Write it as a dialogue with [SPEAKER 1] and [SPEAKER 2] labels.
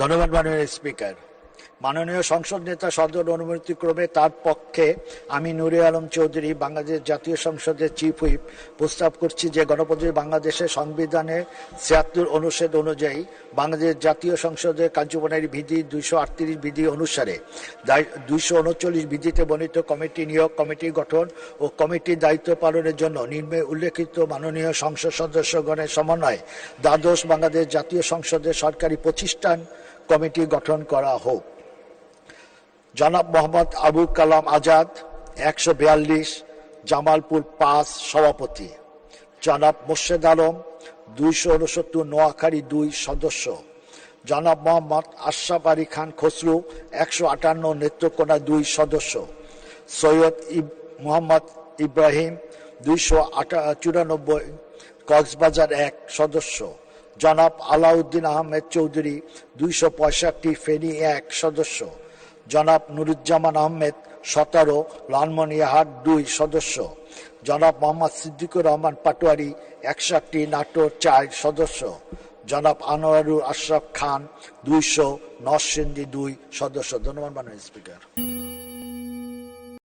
[SPEAKER 1] ধন্যবাদ মাননীয় স্পিকার। মাননীয় সংসদ নেতা সদর অনুমতি ক্রমে তার পক্ষে আমি নুরে আলম চৌধুরী, বাংলাদেশ জাতীয় সংসদের চিফ হুইপ, প্রস্তাব করছি যে গণপ্রজাতন্ত্রী বাংলাদেশের সংবিধানের ছিয়াত্তর অনুচ্ছেদ অনুযায়ী বাংলাদেশ জাতীয় সংসদের কার্যপ্রণালী বিধি দুইশো আটত্রিশ বিধি অনুসারে দুইশো উনচল্লিশ বিধিতে বর্ণিত কমিটি নিয়োগ, কমিটি গঠন ও কমিটির দায়িত্ব পালনের জন্য নিম্নে উল্লেখিত মাননীয় সংসদ সদস্যগণের সমন্বয়ে দ্বাদশ বাংলাদেশ জাতীয় সংসদের সরকারি প্রতিষ্ঠান কমিটি গঠন করা হোক। জনাব মোহাম্মদ আবু কালাম আজাদ, একশো বিয়াল্লিশ, জামালপুর পাঁচ সভাপতি। জনাব মোর্শেদ আলম, দুইশো উনসত্তর, নোয়াখালী দুই সদস্য। জনাব মোহাম্মদ আশরাফ আলী খান খসরু, একশো আটান্ন, নেত্রকোনা দুই সদস্য। সৈয়দ ইব- মোহাম্মদ ইব্রাহিম, দুইশো চুরানব্বই, কক্সবাজার এক সদস্য। জনাব আলাউদ্দিন আহমেদ চৌধুরী, দুইশো পঁয়ষট্টি ফেনী এক সদস্য। জনাব নুরুজ্জামান আহমেদ সতেরো, লালমনিরহাট দুই সদস্য। জনাব মোহাম্মদ সিদ্দিকুর রহমান পাটোয়ারি একষট্টি, নাটোর চার সদস্য। জনাব আনোয়ারুল আশরাফ খান দুইশো, নরসিংদী দুই সদস্য। ধন্যবাদ মাননীয় স্পিকার।